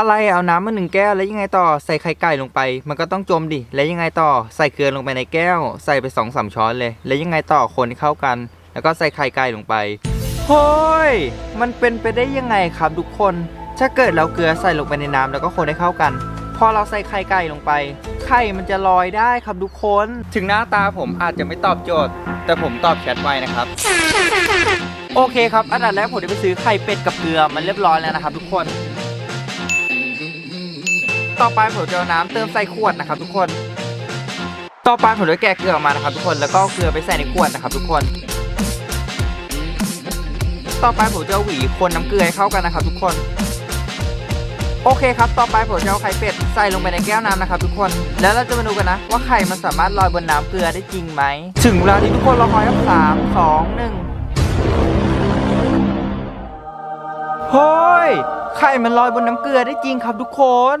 อะไรเอาน้ำมาหนึ่งแก้วแล้วยังไงต่อใส่ไข่ไก่ลงไป มันก็ต้องจมดิ แล้วยังไงต่อใส่เกลือลงไปในแก้ว ใส่ไปสองสามช้อนเลย แล้วยังไงต่อคนให้เข้ากัน แล้วก็ใส่ไข่ไก่ลงไปเฮ้ยมันเป็นไปได้ยังไงครับทุกคน ถ้าเกิดเราเกลือใส่ลงไปในน้ำแล้วก็คนให้เข้ากัน พอเราใส่ไข่ไก่ลงไป ไข่มันจะลอยได้ครับทุกคน ถึงหน้าตาผมอาจจะไม่ตอบโจทย์ แต่ผมตอบแชทไว้นะครับโอเคครับ อันดับแรกผมได้ไปซื้อไข่เป็ดกับเกลือมันเรียบร้อยแล้วนะครับทุกคน ต่อไปผมจะเอาน้ำเติมใส่ขวดนะครับทุกคน ต่อไปผมจะแกะเกลือออกมานะครับทุกคนแล้วก็เกลือไปใส่ในขวดนะครับทุกคน ต่อไปผมจะเอาหวีคนน้ำเกลือให้เข้ากันนะครับทุกคน โอเคครับ ต่อไปผมจะเอาไข่เป็ดใส่ลงไปในแก้วน้ำนะครับทุกคน แล้วเราจะมาดูกันนะว่าไข่มันสามารถลอยบนน้ำเกลือได้จริงไหม ถึงเวลาที่ทุกคนรอคอยครับสามสองหนึ่งเฮ้ยไข่มันลอยบนน้ำเกลือได้จริงครับทุกคน